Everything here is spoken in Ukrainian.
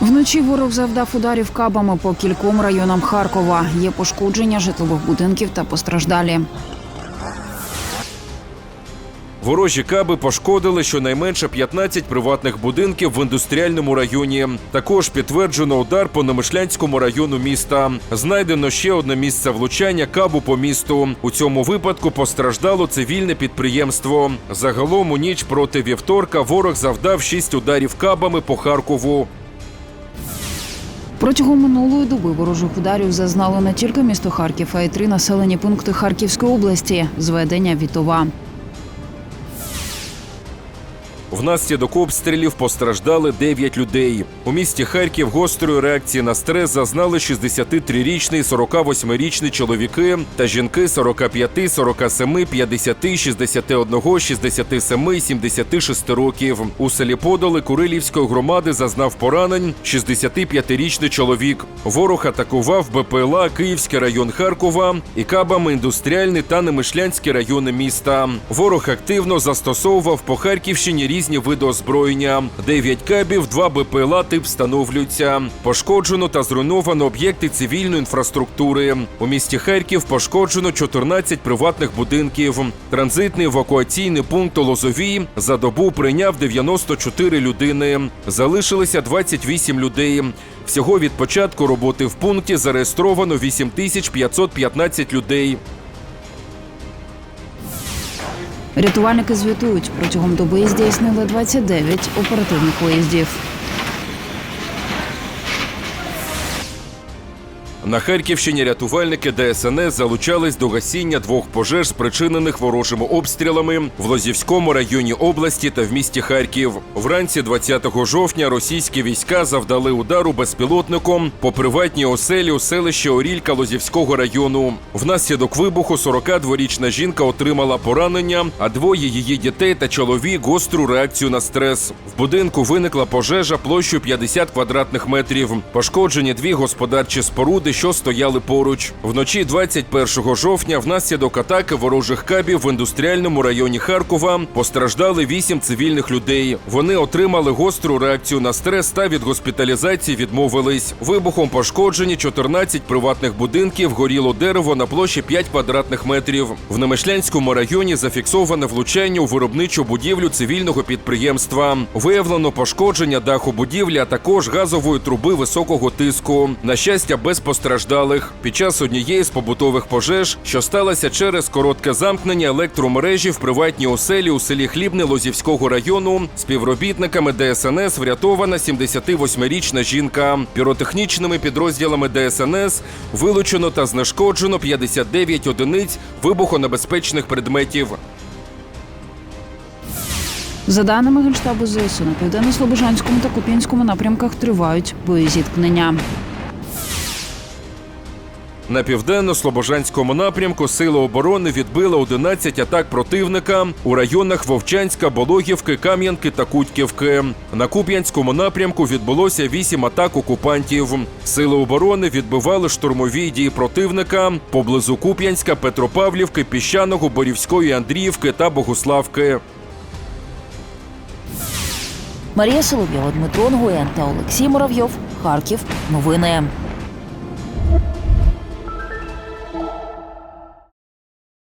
Вночі ворог завдав ударів кабами по кільком районам Харкова. Є пошкодження житлових будинків та постраждалі. Ворожі каби пошкодили щонайменше 15 приватних будинків в індустріальному районі. Також підтверджено удар по Немишлянському району міста. Знайдено ще одне місце влучання кабу по місту. У цьому випадку постраждало цивільне підприємство. Загалом у ніч проти вівторка ворог завдав 6 ударів кабами по Харкову. Протягом минулої доби ворожих ударів зазнало не тільки місто Харків, а й три населені пункти Харківської області. Зведення Вітова. Внаслідок обстрілів постраждали 9 людей. У місті Харків гострої реакції на стрес зазнали 63-річний, 48-річний чоловіки та жінки 45, 47, 50, 61, 67 76 років. У селі Подоли Курилівської громади зазнав поранень 65-річний чоловік. Ворог атакував БПЛА Київський район Харкова і кабами індустріальний та Немишлянський райони міста. Ворог активно застосовував по Харківщині різні види озброєння. Дев'ять кабів, два БПЛА тип встановлюються. Пошкоджено та зруйновано об'єкти цивільної інфраструктури. У місті Харків пошкоджено 14 приватних будинків. Транзитний евакуаційний пункт Лозовій за добу прийняв 94 людини. Залишилися 28 людей. Всього від початку роботи в пункті зареєстровано 8515 людей. Рятувальники звітують, протягом доби здійснили 29 оперативних виїздів. На Харківщині рятувальники ДСНС залучались до гасіння двох пожеж, спричинених ворожими обстрілами в Лозівському районі області та в місті Харків. Вранці 20 жовтня російські війська завдали удару безпілотником по приватній оселі у селищі Орілька Лозівського району. Внаслідок вибуху 42-річна жінка отримала поранення, а двоє її дітей та чоловік гостру реакцію на стрес. В будинку виникла пожежа площею 50 квадратних метрів. Пошкоджені дві господарчі споруди, що стояли поруч. Вночі 21 жовтня, внаслідок атаки ворожих кабів в індустріальному районі Харкова постраждали вісім цивільних людей. Вони отримали гостру реакцію на стрес та від госпіталізації відмовились. Вибухом пошкоджені 14 приватних будинків, горіло дерево на площі 5 квадратних метрів. В Немишлянському районі зафіксоване влучання у виробничу будівлю цивільного підприємства. Виявлено пошкодження даху будівлі, а також газової труби високого тиску. На щастя, без постраждалих. Під час однієї з побутових пожеж, що сталося через коротке замкнення електромережі в приватній оселі у селі Хлібне Лозівського району, співробітниками ДСНС врятована 78-річна жінка. Піротехнічними підрозділами ДСНС вилучено та знешкоджено 59 одиниць вибухонебезпечних предметів. За даними Генштабу ЗСУ, на південно-слобожанському та Куп'янському напрямках тривають боєзіткнення. На південно-слобожанському напрямку сили оборони відбили 11 атак противника у районах Вовчанська, Бологівки, Кам'янки та Кутьківки. На Куп'янському напрямку відбулося 8 атак окупантів. Сили оборони відбивали штурмові дії противника поблизу Куп'янська, Петропавлівки, Піщаного, Борівської, Андріївки та Богуславки. Марія Соловйова, Дмитро Нгоєн та Олексій Муравйов. Харків. Новини.